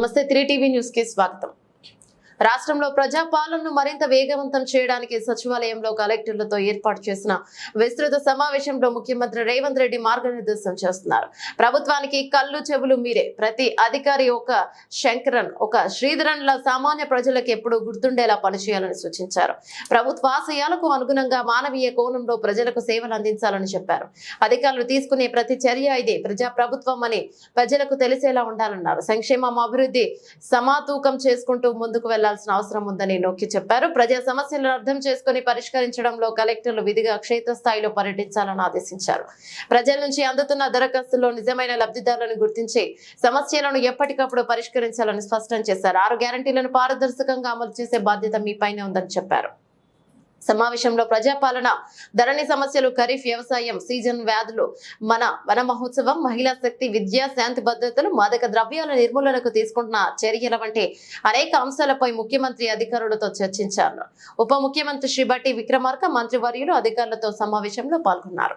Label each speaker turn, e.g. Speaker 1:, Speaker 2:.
Speaker 1: नमस्ते three TV news के स्वागत రాష్ట్రంలో ప్రజాపాలనను మరింత వేగవంతం చేయడానికి సచివాలయంలో కలెక్టర్లతో ఏర్పాటు చేసిన విస్తృత సమావేశంలో ముఖ్యమంత్రి రేవంత్ రెడ్డి మార్గనిర్దేశం చేస్తున్నారు. ప్రభుత్వానికి కళ్ళు చెవులు మీరే. ప్రతి అధికారి ఒక శంకరన్ ఒక శ్రీధరన్ లా సామాన్య ప్రజలకు ఎప్పుడు గుర్తుండేలా పనిచేయాలని సూచించారు. ప్రభుత్వ ఆశయాలకు అనుగుణంగా మానవీయ కోణంలో ప్రజలకు సేవలు అందించాలని చెప్పారు. అధికారులు తీసుకునే ప్రతి చర్య ఇదే. ప్రజా ప్రభుత్వం అని ప్రజలకు తెలిసేలా ఉండాలన్నారు. సంక్షేమం అభివృద్ధి సమాతూకం చేసుకుంటూ ముందుకు వెళ్ళాల్సిన అవసరం ఉందని నొక్కి చెప్పారు. ప్రజా సమస్యలను అర్థం చేసుకుని పరిష్కరించడంలో కలెక్టర్లు విధిగా క్షేత్రస్థాయిలో పర్యటించాలని ఆదేశించారు. ప్రజల నుంచి అందుతున్న దరఖాస్తుల్లో నిజమైన లబ్ధిదారులను గుర్తించి సమస్యలను ఎప్పటికప్పుడు పరిష్కరించాలని స్పష్టం చేశారు. ఆరు గ్యారంటీలను పారదర్శకంగా అమలు చేసే బాధ్యత మీపైనే ఉందని చెప్పారు. సమావేశంలో ప్రజాపాలన ధరణి సమస్యలు ఖరీఫ్ వ్యవసాయం సీజన్ వ్యాధులు మన వన మహోత్సవం మహిళా శక్తి విద్యా శాంతి భద్రతలు మాదక ద్రవ్యాల నిర్మూలనకు తీసుకుంటున్న చర్యల వంటి అనేక అంశాలపై ముఖ్యమంత్రి అధికారులతో చర్చించారు. ఉప ముఖ్యమంత్రి శ్రీ బట్టి విక్రమార్క మంత్రివర్యులు అధికారులతో సమావేశంలో పాల్గొన్నారు.